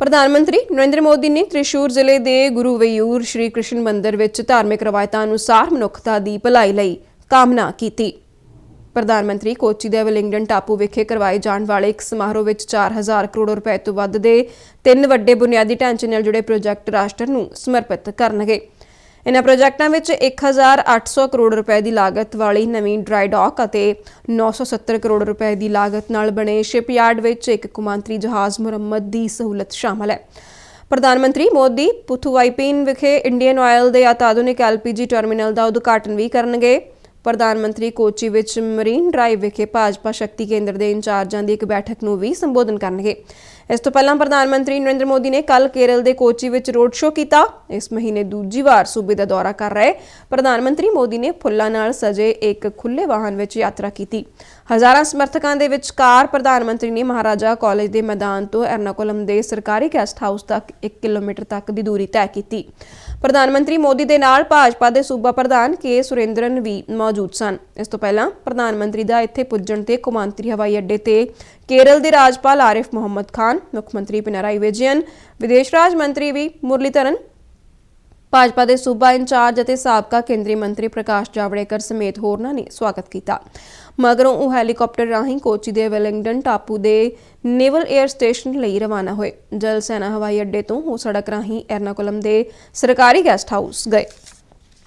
ਪ੍ਰਧਾਨ ਮੰਤਰੀ ਨਰਿੰਦਰ ਮੋਦੀ ਨੇ ਤ੍ਰਿਸ਼ੂਰ ਜ਼ਿਲ੍ਹੇ ਦੇ ਗੁਰੂਵਯੂਰ ਸ਼੍ਰੀ ਕ੍ਰਿਸ਼ਨ ਮੰਦਿਰ ਵਿੱਚ ਧਾਰਮਿਕ ਰਵਾਇਤਾਂ ਅਨੁਸਾਰ ਮਨੁੱਖਤਾ ਦੀ ਭਲਾਈ ਲਈ ਕਾਮਨਾ ਕੀਤੀ। ਪ੍ਰਧਾਨ ਮੰਤਰੀ ਕੋਚੀ ਦੇ ਵਿਲਿੰਗਡਨ ਟਾਪੂ ਵਿਖੇ ਕਰਵਾਏ ਜਾਣ ਵਾਲੇ ਇੱਕ ਸਮਾਰੋਹ ਵਿੱਚ 4000 ਕਰੋੜ ਰੁਪਏ ਤੋਂ ਵੱਧ ਦੇ ਤਿੰਨ ਵੱਡੇ ਬੁਨਿਆਦੀ ਢਾਂਚੇ ਨਾਲ ਜੁੜੇ ਪ੍ਰੋਜੈਕਟ ਰਾਸ਼ਟਰ ਨੂੰ ਸਮਰਪਿਤ ਕਰਨਗੇ। ਇਨ੍ਹਾਂ ਪ੍ਰੋਜੈਕਟਾਂ ਵਿੱਚ 1800 ਕਰੋੜ ਰੁਪਏ ਦੀ ਲਾਗਤ ਵਾਲੀ ਨਵੀਂ ਡਰਾਈ ਡਾਕ ਅਤੇ 970 ਕਰੋੜ ਰੁਪਏ ਦੀ ਲਾਗਤ ਨਾਲ ਬਣੇ ਸ਼ਿਪਯਾਰਡ ਵਿੱਚ ਇੱਕ ਕੁਮਾਂਤਰੀ ਜਹਾਜ਼ ਮੁਰੰਮਤ ਦੀ ਸਹੂਲਤ ਸ਼ਾਮਲ ਹੈ। ਪ੍ਰਧਾਨ ਮੰਤਰੀ ਮੋਦੀ ਪੁਥੂਵਾਈਪੀਨ ਵਿਖੇ ਇੰਡੀਅਨ ਆਇਲ ਦੇ ਅਤਿਆਧੁਨਿਕ ਐਲਪੀਜੀ ਟਰਮੀਨਲ ਦਾ ਉਦਘਾਟਨ ਵੀ ਕਰਨਗੇ। ਪ੍ਰਧਾਨ ਮੰਤਰੀ ਕੋਚੀ ਵਿੱਚ ਮਰੀਨ ਡਰਾਈਵ ਵਿਖੇ ਭਾਜਪਾ ਸ਼ਕਤੀ ਕੇਂਦਰ ਦੇ ਇੰਚਾਰਜਾਂ ਦੀ ਇੱਕ ਬੈਠਕ ਨੂੰ ਵੀ ਸੰਬੋਧਨ ਕਰਨਗੇ। ਇਸ ਤੋਂ ਪਹਿਲਾਂ ਪ੍ਰਧਾਨ ਮੰਤਰੀ ਨਰਿੰਦਰ ਮੋਦੀ ਨੇ ਕੱਲ ਕੇਰਲ ਦੇ ਕੋਚੀ ਵਿੱਚ ਰੋਡ ਸ਼ੋਅ ਕੀਤਾ। ਇਸ ਮਹੀਨੇ ਦੂਜੀ ਵਾਰ ਸੂਬੇ ਦਾ ਦੌਰਾ ਕਰ ਰਹੇ ਪ੍ਰਧਾਨ ਮੰਤਰੀ ਮੋਦੀ ਨੇ ਫੁੱਲਾਂ ਨਾਲ ਸਜੇ ਇੱਕ ਖੁੱਲੇ ਵਾਹਨ ਵਿੱਚ ਯਾਤਰਾ ਕੀਤੀ। ਹਜ਼ਾਰਾਂ ਸਮਰਥਕਾਂ ਦੇ ਵਿਚਕਾਰ ਪ੍ਰਧਾਨ ਮੰਤਰੀ ਨੇ ਮਹਾਰਾਜਾ ਕਾਲਜ ਦੇ ਮੈਦਾਨ ਤੋਂ ਐਰਨਾਕੁਲਮ ਦੇ ਸਰਕਾਰੀ ਗੈਸਟ ਹਾਊਸ ਤੱਕ 1 ਕਿਲੋਮੀਟਰ ਤੱਕ ਦੀ ਦੂਰੀ ਤੈਅ ਕੀਤੀ। ਪ੍ਰਧਾਨ ਮੰਤਰੀ ਮੋਦੀ ਦੇ ਨਾਲ ਭਾਜਪਾ ਦੇ ਸੂਬਾ ਪ੍ਰਧਾਨ ਕੇ ਸੁਰਿੰਦਰਨ ਵੀ ਮੌਜੂਦ ਸਨ। ਇਸ ਤੋਂ ਪਹਿਲਾਂ ਪ੍ਰਧਾਨ ਮੰਤਰੀ ਦਾ ਇੱਥੇ ਪੁੱਜਣ ਤੇ ਕੌਮਾਂਤਰੀ ਹਵਾਈ ਅੱਡੇ ਤੇ ਕੇਰਲ ਦੇ ਰਾਜਪਾਲ ਆਰਿਫ ਮੁਹੰਮਦ ਖਾਨ, ਮੁੱਖ ਮੰਤਰੀ ਪਿਨਰਾਈ ਵਿਜਯਨ ਵਿਦੇਸ਼ ਰਾਜ ਮੰਤਰੀ ਵੀ ਮੁਰਲੀਧਰਨ ਭਾਜਪਾ ਦੇ ਸੂਬਾ ਇੰਚਾਰਜ ਅਤੇ ਸਾਬਕਾ ਕੇਂਦਰੀ ਮੰਤਰੀ ਪ੍ਰਕਾਸ਼ ਜਾਵੜੇਕਰ ਸਮੇਤ ਹੋਰਨਾਂ ਨੇ ਸਵਾਗਤ ਕੀਤਾ। ਮਗਰੋਂ ਉਹ ਹੈਲੀਕਾਪਟਰ ਰਾਹੀਂ ਕੋਚੀ ਦੇ ਵੈਲਿੰਗਡਨ ਟਾਪੂ ਦੇ ਨੇਵਲ 에ਅਰ ਸਟੇਸ਼ਨ ਲਈ ਰਵਾਨਾ ਹੋਏ। ਜਲ ਸੈਨਾ ਹਵਾਈ ਅੱਡੇ ਤੋਂ ਉਹ ਸੜਕ ਰਾਹੀਂ ਐਰਨਾਕੁਲਮ ਦੇ ਸਰਕਾਰੀ ਗੈਸਟ ਹਾਊਸ ਗਏ।